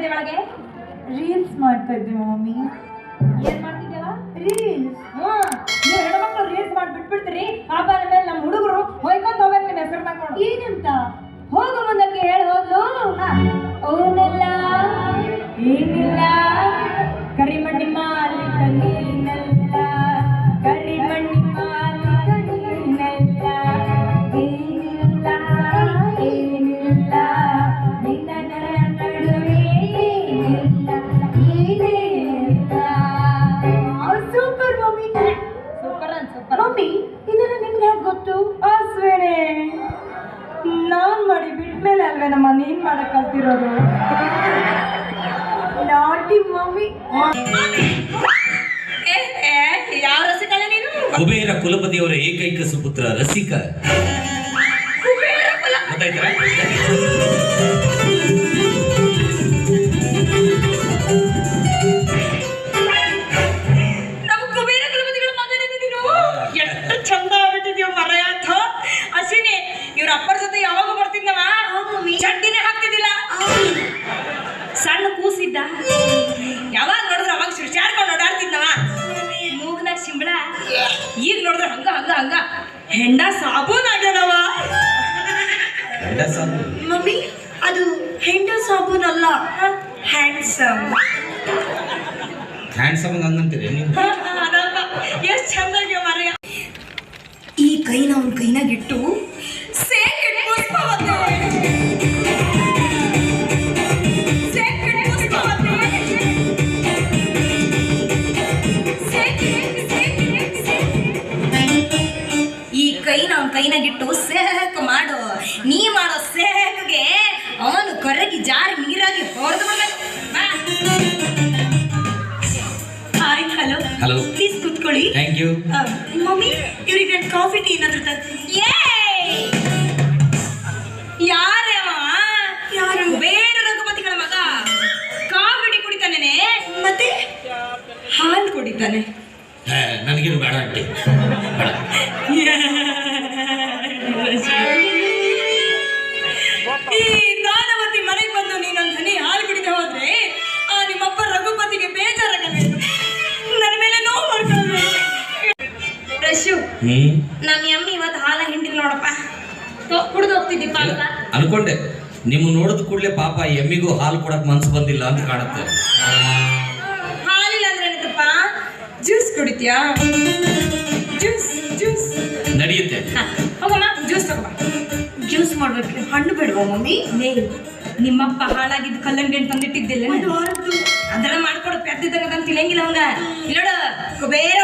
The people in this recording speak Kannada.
ಇದ್ದೆ ಒಳಗೆ? ರೀಲ್ಸ್ ಮಾಡ್ತಾ ಇದ್ದೆ ಮಮ್ಮಿ. ಏನ್ ಮಾಡ್ತಿದ್ದೇವ ರೀಲ್ಸ್. ಹ್ಮ್. ನೀವು ಹೆಣ್ಮಕ್ಳು ರೀಲ್ಸ್ ಮಾಡಿ ಬಿಟ್ಬಿಡ್ತೀರಿ? ಪಾಪ ಮೇಲೆ ನಮ್ಮ ಹುಡುಗರು ಹೊಯ್ಕೊಂತ ಹೋಗ್ಬೇಕು ನಿಮ್ಮ ಹೆಸರು ಮಾಡ್ಕೊಂಡು ಏನಂತ? ಹೋಗು ಮುಂದಕ್ಕೆ ಹೇಳಿ ಹೋದ್ಲು ಅವನೆಲ್ಲ ಏನಿಲ್ಲ. ಕರಿಮಣ್ಣಿ ಮಾಲಿಕ ನೀನಲ್ಲ ಮಮ್ಮಿ ಇದೆಲ್ಲ ನಿಮ್ಗೆ ಹೇಗೆ ಗೊತ್ತು? ಅಸ್ವೇನೆ ನಾನು ಮಾಡಿ ಬಿಟ್ಮೇಲೆ ಅಲ್ವೇ ನಮ್ಮ ನೀನ್ ಮಾಡಕ್ ಕಲ್ತಿರೋದು. ನಾಟಿ ಮಮ್ಮಿ. ಯಾವ ರಸಿಕಲ್ಲ ನೀನು? ಕುಬೇರ ಕುಲಪತಿಯವರ ಏಕೈಕ ಸುಪುತ್ರ ರಸಿಕ. ಗೊತ್ತಾಯ್ತಾ? ನೋಡಿದ್ರೆ ಹಂಗ ಹಂಗ ಹಂಗ. ಹೆಂಡ ಸಾಬೂನ್ ಆಗ್ಯದವ. ಮಮ್ಮಿ ಅದು ಹೆಂಡ ಸಾಬೂನ್ ಅಲ್ಲ. ಹ್ಯಾಂಡ್ಸಮ್. ಹ್ಯಾಂಡ್ಸಮ್ ಹಂಗಂತೀರಿ ಎಷ್ಟು ಚಂದಾಗಿ ಮರೆಯ. ಈ ಕೈನ ಅವನ ಕೈನಾಗಿಟ್ಟು ಕೈನ ಅವನ ಕೈನಾಗಿಟ್ಟು ಸೇಕ್ ಮಾಡು. ನೀ ಮಾಡೋ ಸೇಕ್ಗೆ ಅವನು ಕರಗಿ ಜಾರಿ ನೀರಾಗಿ ಹೊಡೆದು ಹಾಯ್ ಹಲೋ ಹಲೋ ಪ್ಲೀಸ್ ಕುತ್ಕೊಳ್ಳಿ. ಥ್ಯಾಂಕ್ ಯು ಮಮ್ಮಿ ಇವ್ರಿಗೆ ನಾನು ಕಾಫಿ ಟೀ ಏನಾದ್ರು ತರ್ತೀನಿ ಯಾರವ ಯಾರು? ಬೇಡ ರಘುಪತಿಗಳ ಮಗ. ಕಾಫಿ ಕುಡಿತಾನೆ ಮತ್ತೆ? ಹಾಲು ಕುಡಿತಾನೆ. ನನಗೇನು ಬೇಡ ಅಂಟಿ ಬೇಡ. ಈ ದಾನವತಿ ಮನೆಗೆ ಬಂದು ನೀನೊಂದು ಹನಿ ಹಾಲು ಕುಡಿದೆ ಹೋದ್ರೆ ಆ ನಿಮ್ಮಪ್ಪ ರಘುಪತಿಗೆ ಬೇಜಾರಾಗಬೇಕು ನನ್ನ ಮೇಲೆ ನೋವು ಮಾಡ್ಕೊಳ್ಬೇಕು ರಶು ನಮ್ಮ ಅಮ್ಮಿ ಇವತ್ತು ಹಾಲ ಹಿಂಡಿಲ್ ನೋಡಪ್ಪ. ಕುಡ್ದು ಹೋಗ್ತಿದ್ದೀಪ ಅಂತ ಅನ್ಕೊಂಡೆ. ನಿಮ್ ನೋಡಿದ ಕೂಡಲೇ ಪಾಪ ಎಮ್ಮಿಗೂ ಹಾಲು ಕೊಡಕ್ ಮನ್ಸು ಬಂದಿಲ್ಲ ಅಂತ ಕಾಣುತ್ತೆ. ಹಾಲಿಲ್ಲ ಅಂದ್ರೆ ಏನತ್ತಪ್ಪ? ಜ್ಯೂಸ್ ಕುಡಿತೀಯಾ? Juice juice. ನಡೆಯುತ್ತೆ. ಹೋಗಮ್ಮ ಜ್ಯೂಸ್ ತಗೋಬ. ಹಣ್ಣು ಬಿಡುವ ಮಮ್ಮಿ? ಲೇ ನಿಮ್ಮಪ್ಪ ಹಾಳಾಗಿದ್ದು ಕಲ್ಲಂಗಡಿ ತಂದಿಟ್ಟಿದ್ದಿಲ್ಲ. ಅದೆಲ್ಲ ಮಾಡ್ಕೊಡು ಪೆದ್ದಿದ್ದಂಗ ಅದನ್ನ ತಿನ್ನಂಗಿಲ್ಲ ಅವಂಗ. ಇಲ್ಲ ಬೇರೆ ಕುಬೇರ